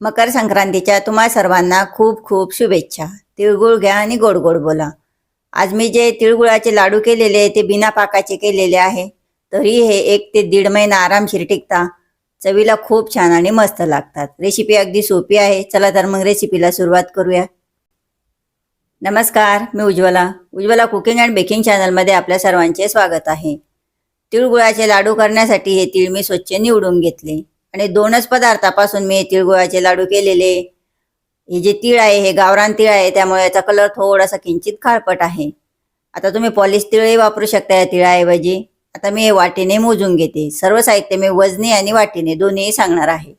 मकर संक्रांतीच्या तुम्हा सर्वांना खूप खूप शुभेच्छा. तिळगुळ घ्या आणि गोड गोड बोला. आज मी जे तिळगुळाचे लाडू केलेले आहे ते बिना पाकाचे केलेले आहे तरी हे एक ते दीड महिना आरामशीर टिकता. चवीला खूप छान आणि मस्त लागतात. रेसिपी अगदी सोपी आहे. चला तर मग रेसिपीला सुरुवात करूया. नमस्कार मी Ujjwala. Ujjwala cooking and baking चॅनलमध्ये आपल्या सर्वांचे स्वागत आहे. तिळगुळाचे लाडू करण्यासाठी हे तिळ मी स्वच्छ निवडून घेतले. आणि दोनच पदार्थापासून मी तिळगुळाचे लाडू केलेले. हे जे तीळ आहे हे गावरान तीळ आहे त्यामुळे याचा कलर थोडासा किंचित खाळपट आहे. आता तुम्ही पॉलिश तिळही वापरू शकता या तिळाऐवजी. आता मी हे वाटीने मोजून घेते. सर्व साहित्य मी वजनी आणि वाटीने दोन्ही सांगणार आहे.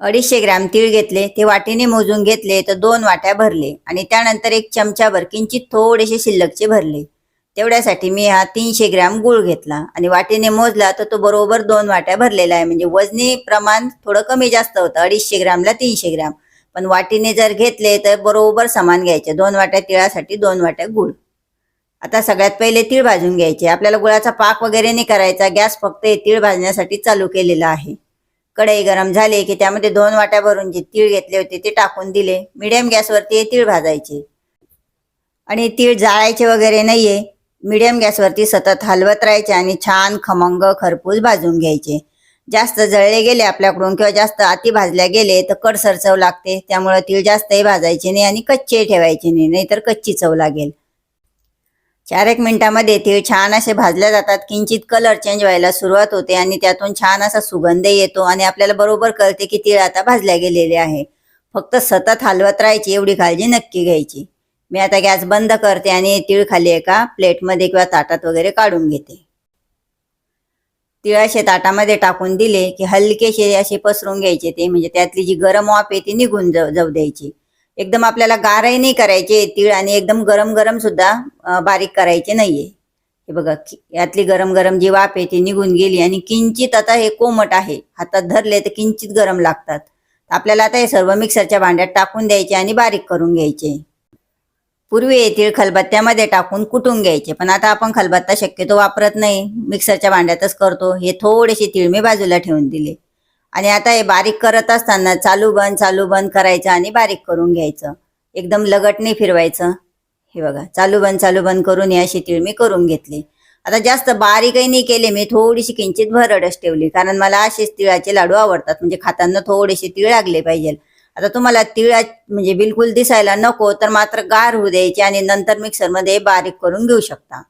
अडीचशे ग्रॅम तीळ घेतले. ते वाटीने मोजून घेतले तर दोन वाट्या भरले आणि त्यानंतर एक चमचाभर किंचित थोडेसे शिल्लकचे भरले. तेवढ्यासाठी मी हा तीनशे ग्रॅम गूळ घेतला. आणि वाटीने मोजला तर तो बरोबर दोन वाट्या भरलेला आहे. म्हणजे वजनी प्रमाण थोडं कमी जास्त होतं. अडीचशे ग्रॅमला तीनशे ग्रॅम. पण वाटीने जर घेतले तर बरोबर समान घ्यायचे. दोन वाट्या तिळासाठी दोन वाट्या गूळ. आता सगळ्यात पहिले तीळ भाजून घ्यायचे. आपल्याला गुळाचा पाक वगैरे नाही करायचा. गॅस फक्त हे तीळ भाजण्यासाठी चालू केलेला आहे. कढई गरम झाली की त्यामध्ये दोन वाट्या भरून जे तीळ घेतले होते ते टाकून दिले. मिडियम गॅसवरती हे तीळ भाजायचे. आणि तीळ जाळायचे वगैरे नाहीये. मिडियम गॅसवरती सतत हलवत राहायचे आणि छान खमंग खरपूस भाजून घ्यायचे. जास्त जळले गेले आपल्याकडून किंवा जास्त आती भाजल्या गेले तर कडसर चव लागते. त्यामुळे तीळ जास्तही भाजायचे नाही आणि कच्चे ठेवायचे नाही नाहीतर कच्ची चव लागेल. चार एक मिनिटामध्ये तीळ छान असे भाजल्या जातात. किंचित कलर चेंज व्हायला सुरुवात होते आणि त्यातून छान असा सुगंध येतो आणि आपल्याला बरोबर कळते की तीळ आता भाजल्या गेलेले आहे. फक्त सतत हलवत राहायची एवढी काळजी नक्की घ्यायची. मी आता गॅस बंद करते आणि तीळ खाली एका प्लेटमध्ये किंवा ताटात वगैरे काढून घेते. तिळाशे ताटामध्ये टाकून दिले की हलकेसे असे पसरून घ्यायचे ते म्हणजे त्यातली जी गरम वाफ आहे ती निघून जाऊ द्यायची. एकदम आपल्याला गारही नाही करायचे तीळ आणि एकदम गरम गरम सुद्धा बारीक करायचे नाहीये. हे बघा यातली गरम गरम जी वाफ आहे ती निघून गेली आणि किंचित आता हे कोमट आहे. हातात धरले तर किंचित गरम लागतात. आपल्याला आता हे सर्व मिक्सरच्या भांड्यात टाकून द्यायचे आणि बारीक करून घ्यायचे. पूर्वी हे तीळ खलबत्त्यामध्ये टाकून कुटून घ्यायचे पण आता आपण खलबत्ता शक्यतो वापरत नाही. मिक्सरच्या भांड्यातच करतो. हे थोडेसे तीळ मी बाजूला ठेवून दिले. आणि आता हे बारीक करत असताना चालू बंद चालू बंद करायचं आणि बारीक करून घ्यायचं. एकदम लगटने फिरवायचं. हे बघा चालू बंद चालू बंद करून हे अशी तीळ मी करून घेतली. आता जास्त बारीकही नाही केले मी थोडीशी किंचित भरडच ठेवली. कारण मला असेच तिळाचे लाडू आवडतात. म्हणजे खाताना थोडेसे तीळ लागले पाहिजे. आता तुम्हाला तिळा म्हणजे बिलकुल दिसायला नको तर मात्र गार होऊ द्यायचे आणि नंतर मिक्सरमध्ये बारीक करून घेऊ शकता.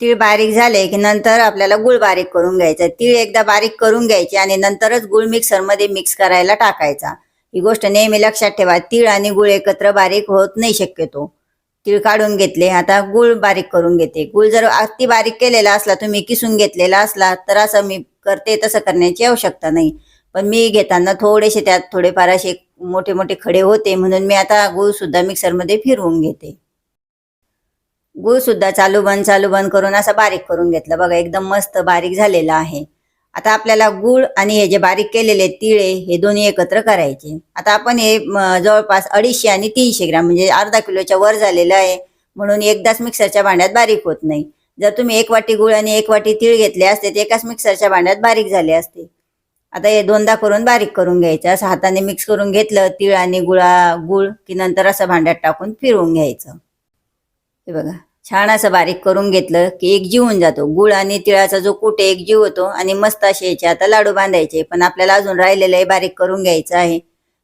तीळ बारीक झाले की नंतर आपल्याला गुळ बारीक करून घ्यायचा. तीळ एकदा बारीक करून घ्यायचे आणि नंतरच गुळ मिक्सरमध्ये मिक्स करायला टाकायचा. ही गोष्ट नेहमी लक्षात ठेवा तीळ आणि गुळ एकत्र बारीक होत नाही शक्यतो. तीळ काढून घेतले आता गुळ बारीक करून घेते. गुळ जर अति बारीक केलेला असला तुम्ही किसून घेतलेला असला तर असं मी करते तसं करण्याची आवश्यकता नाही. पण मी घेताना थोडेसे त्यात थोडेफार असे मोठे मोठे खडे होते म्हणून मी आता गूळ सुद्धा मिक्सरमध्ये फिरवून घेते. गूळ सुद्धा चालू बंद चालू बंद करून असं बारीक करून घेतलं. बघा एकदम मस्त बारीक झालेला आहे. आता आपल्याला गुळ आणि हे जे बारीक केलेले तिळे हे दोन्ही एकत्र करायचे. आता आपण हे जवळपास अडीचशे आणि तीनशे ग्राम म्हणजे अर्धा किलोच्या वर झालेलं आहे. म्हणून एकदाच मिक्सरच्या भांड्यात बारीक होत नाही. जर तुम्ही एक वाटी गुळ आणि एक वाटी तीळ घेतले असते ते एकाच मिक्सरच्या भांड्यात बारीक झाले असते. आता हे दोनदा करून बारीक करून घ्यायचं. असं हाताने मिक्स करून घेतलं तीळ आणि गुळा गुळ की नंतर असं भांड्यात टाकून फिरवून घ्यायचं. हे बघा छान असं बारीक करून घेतलं की एक जीव होऊन जातो. गुळ आणि तिळाचा जो कुट आहे एक जीव होतो आणि मस्त असे याचे आता लाडू बांधायचे. पण आपल्याला अजून राहिलेलं आहे बारीक करून घ्यायचं आहे.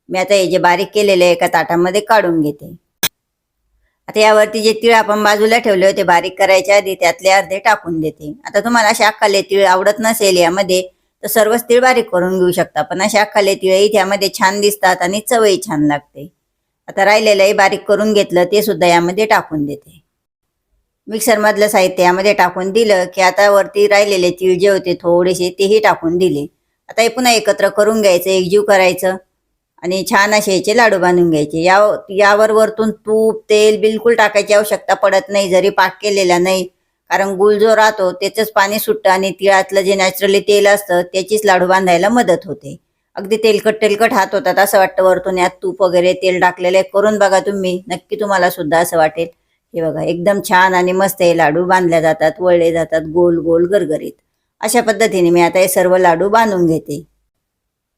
मी आता हे जे बारीक केलेले आहे एका ताटामध्ये काढून घेते. आता यावरती जे तिळ आपण बाजूला ठेवले होते बारीक करायच्या आधी त्यातले अर्धे टाकून देते. आता तुम्हाला अशा अख्खाले तिळ आवडत नसेल यामध्ये तर सर्वच तीळ बारीक करून घेऊ शकता. पण अशा अख्खाले तिळही त्यामध्ये छान दिसतात आणि चवही छान लागते. आता राहिलेलंही बारीक करून घेतलं ते सुद्धा यामध्ये टाकून देते. मिक्सरमधलं साहित्य यामध्ये टाकून दिलं की आता वरती राहिलेले तीळ जे होते थोडेसे तेही टाकून दिले. आता हे पुन्हा एकत्र करून घ्यायचं एकजीव करायचं आणि छान असे याचे लाडू बांधून घ्यायचे. या यावर वरतून तूप तेल बिलकुल टाकायची आवश्यकता पडत नाही. जरी पाक केलेला नाही कारण गुळ जो राहतो त्याचंच पाणी सुटतं आणि तिळातलं जे नॅचरली तेल असतं त्याचीच लाडू बांधायला मदत होते. अगदी तेलकट तेलकट हात होतात असं वाटतं वरतून यात तूप वगैरे तेल टाकलेलं आहे. करून बघा तुम्ही नक्की तुम्हाला सुद्धा असं वाटेल. हे बघा एकदम छान आणि मस्त हे लाडू बांधल्या जातात वळले जातात गोल गोल गरगरीत. अशा पद्धतीने मी आता हे सर्व लाडू बांधून घेते.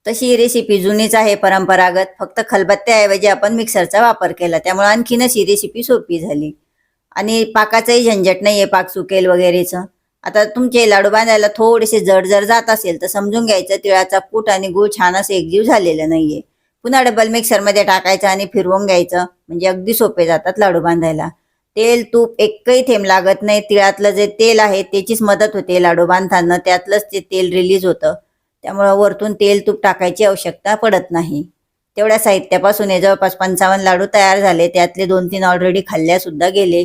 तशी ही रेसिपी जुनीच आहे परंपरागत फक्त खलबत्त्याऐवजी आपण मिक्सरचा वापर केला त्यामुळे आणखीनच ही रेसिपी सोपी झाली. आणि पाकाचंही झंझट नाही आहे पाक सुकेल वगैरेचं. आता तुमचे लाडू बांधायला थोडेसे जड जर जात असेल तर समजून घ्यायचं तिळाचा कूट आणि गूळ छान असं एकजीव झालेलं नाहीये. पुन्हा डबल मिक्सरमध्ये टाकायचं आणि फिरवून घ्यायचं म्हणजे अगदी सोपे जातात लाडू बांधायला. तेल तूप एकही थेंब लागत नाही. तिळातलं जे तेल आहे त्याचीच मदत होते लाडू बांधताना. त्यातलंच ते तेल रिलीज होतं. त्यामुळं वरतून तेल तूप टाकायची आवश्यकता पडत नाही. तेवढ्या साहित्यापासून हे जवळपास पंचावन्न लाडू तयार झाले. त्यातले दोन तीन ऑलरेडी खाल्ल्या सुद्धा गेले.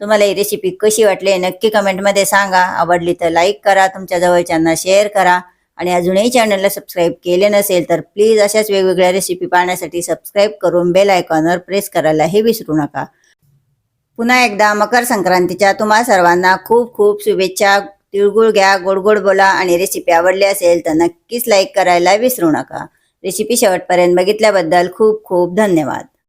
तुम्हाला ही रेसिपी कशी वाटली नक्की कमेंटमध्ये सांगा. आवडली तर लाईक करा तुमच्या जवळच्यांना शेअर करा. आणि अजूनही चॅनलला सबस्क्राईब केले नसेल तर प्लीज अशाच वेगवेगळ्या रेसिपी पाहण्यासाठी सबस्क्राईब करून बेल आयकॉनवर प्रेस करायलाही विसरू नका. पुन्हा एकदा मकर संक्रांतीच्या तुम्हा सर्वांना खूप खूप शुभेच्छा. तिळगुळ घ्या गोड गोड बोला आणि रेसिपी आवडली असेल तर नक्कीच लाईक करायला विसरू नका. रेसिपी शेवटपर्यंत बघितल्याबद्दल खूप खूप धन्यवाद.